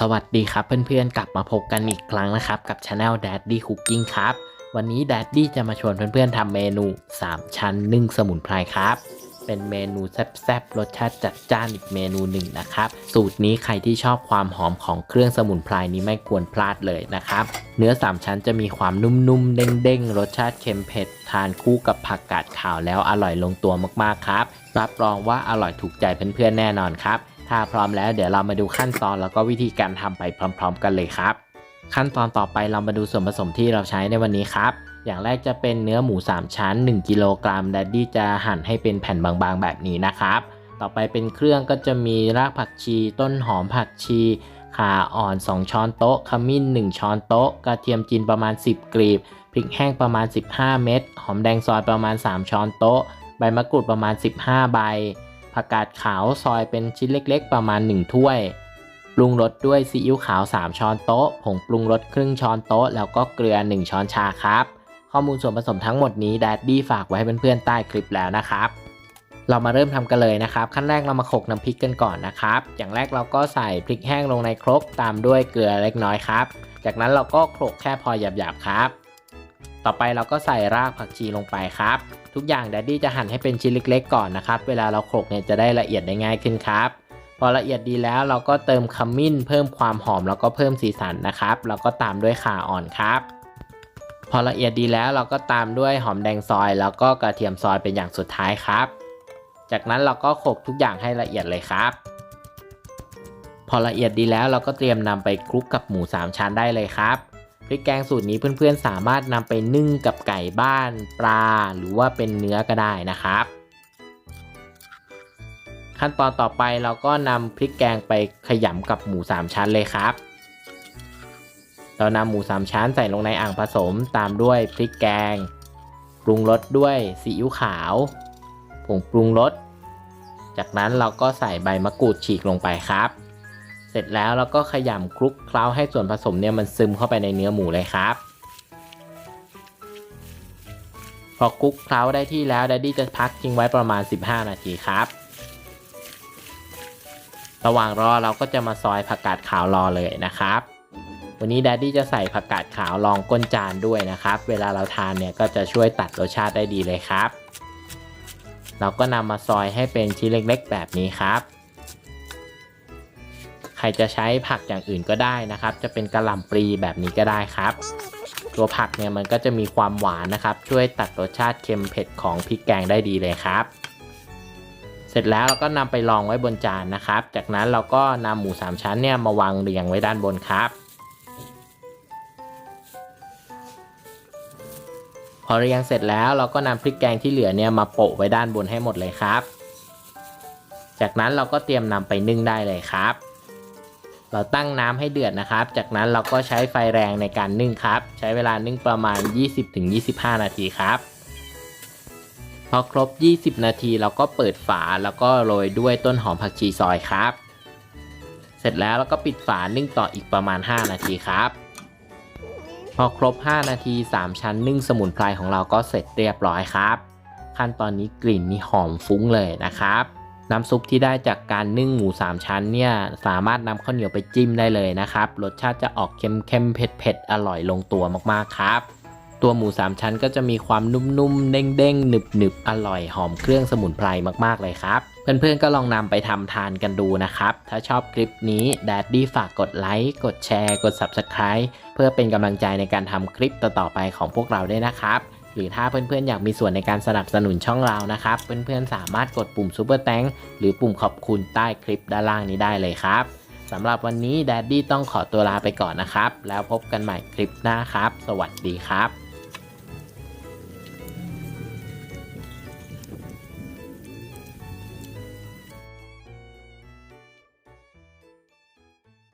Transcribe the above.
สวัสดีครับเพื่อนๆ กลับมาพบกันอีกครั้งนะครับ กับช anel Daddy Cooking ครับ วันนี้ Daddy จะมาชวนเพื่อนๆทำเมนู 3 ชั้นนึ่งสมุนไพรครับ เป็นเมนูแซ่บๆ รสชาติจัดจ้านอีกเมนูหนึ่งนะครับ สูตรนี้ใครที่ชอบความหอมของเครื่องสมุนไพรนี้ไม่ควรพลาดเลยนะครับ เนื้อ 3 ชั้นจะมีความนุ่มๆ เด้งๆ รสชาติเค็มเผ็ด ทานคู่กับผักกาดขาวแล้วอร่อยลงตัวมากๆครับ รับรองว่าอร่อยถูกใจเพื่อนๆ แน่นอนครับ ถ้าพร้อมแล้วเดี๋ยวเรามาดูขั้นตอนแล้วก็วิธีการทำไปพร้อม ๆ กันเลยครับ ขั้นตอนต่อไปเรามาดูส่วนผสมที่เราใช้ในวันนี้ครับ อย่างแรกจะเป็นเนื้อหมู 3 ชั้น 1กิโลกรัมแดดดี้จะหั่นให้เป็นแผ่นบางๆ แบบนี้นะครับ ต่อไปเป็นเครื่องก็จะมีรากผักชี ต้นหอมผักชีข่าอ่อน 2 ช้อนโต๊ะ ขมิ้น 1 ช้อนโต๊ะ กระเทียมจีนประมาณ 10 กลีบ พริกแห้งประมาณ 15 เม็ด หอมแดงซอยประมาณ 3 ช้อนโต๊ะ ใบมะกรูดประมาณ 15 ใบ ผักกาดขาวซอยเป็นชิ้นเล็กๆ ประมาณ 1 ถ้วย ปรุงรสด้วยซีอิ๊วขาว 3 ช้อนโต๊ะ ผงปรุงรสครึ่งช้อนโต๊ะ แล้วก็เกลือ 1 ช้อนชาครับ ข้อมูลส่วนผสมทั้งหมดนี้แดดดี้ฝากไว้ให้เพื่อนๆใต้คลิปแล้วนะครับ เรามาเริ่มทำกันเลยนะครับ ขั้นแรกเรามาโขกน้ำพริกกันก่อนนะครับ อย่างแรกเราก็ใส่พริกแห้งลงในครกตามด้วยเกลือเล็กน้อยครับ จากนั้นเราก็โขลกแค่พอหยาบๆครับ ต่อไปเราก็ใส่รากผักชีลงไปครับ ทุกอย่างแดดดี้จะหั่นให้เป็นชิ้นเล็กๆก่อนนะครับ เวลาเราโขลกเนี่ยจะได้ละเอียดได้ง่ายขึ้นครับ พอละเอียดดีแล้วเราก็เติมขมิ้น เพิ่มความหอมแล้วก็เพิ่มสีสันนะครับ แล้วก็ตามด้วยข่าอ่อนครับ พอละเอียดดีแล้วเราก็ตามด้วยหอมแดงซอย แล้วก็กระเทียมซอยเป็นอย่างสุดท้ายครับ จากนั้นเราก็โขลกทุกอย่างให้ละเอียดเลยครับ พอละเอียดดีแล้วเราก็เตรียมนำไปคลุกกับหมู3ชั้นได้เลยครับ พริกแกงสูตรนี้เพื่อนๆสามารถนำไปนึ่งกับไก่บ้านปลา หรือว่าเป็นเนื้อก็ได้นะครับ ขั้นตอนต่อไปเราก็นำพริกแกงไปขยำกับหมู3ชั้นเลยครับ เรานำหมู3ชั้นใส่ลงในอ่างผสมตามด้วยพริกแกงปรุงรสด้วยซีอิ๊วขาวผงปรุงรสจากนั้นเราก็ใส่ใบมะกรูดฉีกลงไปครับ เสร็จแล้วเราก็ขยำคลุกเคล้าให้ส่วนผสมเนี่ยมันซึมเข้าไปในเนื้อหมูเลยครับ พอคลุกเคล้าได้ที่แล้วดัดดี้จะพักทิ้งไว้ประมาณ 15 นาทีครับ ระหว่างรอเราก็จะมาซอยผักกาดขาวรอเลยนะครับ วันนี้ดัดดี้จะใส่ผักกาดขาวรองก้นจานด้วยนะครับ เวลาเราทานเนี่ยก็จะช่วยตัดรสชาติได้ดีเลยครับ เราก็นำมาซอยให้เป็นชิ้นเล็กๆ แบบนี้ครับ ใครจะใช้ผักอย่างอื่นก็ได้นะครับ จะเป็นกระหล่ำปลีแบบนี้ก็ได้ครับ ตัวผักเนี่ยมันก็จะมีความหวานนะครับ ช่วยตัดรสชาติเค็มเผ็ดของพริกแกงได้ดีเลยครับ เสร็จแล้วเราก็นำไปรองไว้บนจานนะครับ จากนั้นเราก็นำหมูสามชั้นเนี่ยมาวางเรียงไว้ด้านบนครับพอเรียงเสร็จแล้วเราก็นำพริกแกงที่เหลือเนี่ยมาโปะไว้ด้านบนให้หมดเลยครับ จากนั้นเราก็เตรียมนำไปนึ่งได้เลยครับ เราตั้งน้ำให้เดือดนะครับ จากนั้นเราก็ใช้ไฟแรงในการนึ่งครับ ใช้เวลานึ่งประมาณ 20-25 นาทีครับ พอครบ 20 นาทีเราก็เปิดฝาแล้วก็โรยด้วยต้นหอมผักชีซอยครับ เสร็จแล้วเราก็ปิดฝานึ่งต่ออีกประมาณ 5 นาทีครับ พอครบ 5 นาที 3 ชั้นนึ่งสมุนไพรของเราก็เสร็จเรียบร้อยครับ ขั้นตอนนี้กลิ่นนี่หอมฟุ้งเลยนะครับ น้ำซุปที่ได้จากการนึ่งหมู 3 ชั้นเนี่ยสามารถนำข้าวเหนียวไปจิ้มได้เลยนะครับ รสชาติจะออกเค็มๆเผ็ดๆอร่อยลงตัวมากๆครับ ตัวหมู 3 ชั้นก็จะมีความนุ่มๆเด้งๆหนึบๆอร่อยหอมเครื่องสมุนไพรมากๆเลยครับ เพื่อนๆก็ลองนำไปทำทานกันดูนะครับ ถ้าชอบคลิปนี้แดดดี้ฝากกดไลค์กดแชร์ กด Subscribe เพื่อเป็นกำลังใจในการทำคลิปต่อๆไปของพวกเราด้วยนะครับ หรือถ้าเพื่อนๆอยากมีส่วนในการสนับสนุนช่องเรานะครับ เพื่อนๆสามารถกดปุ่ม Super Thank หรือปุ่มขอบคุณใต้คลิปด้านล่างนี้ได้เลยครับสำหรับวันนี้แดดดี้ต้องขอตัวลาไปก่อนนะครับ แล้วพบกันใหม่คลิปหน้าครับ สวัสดีครับ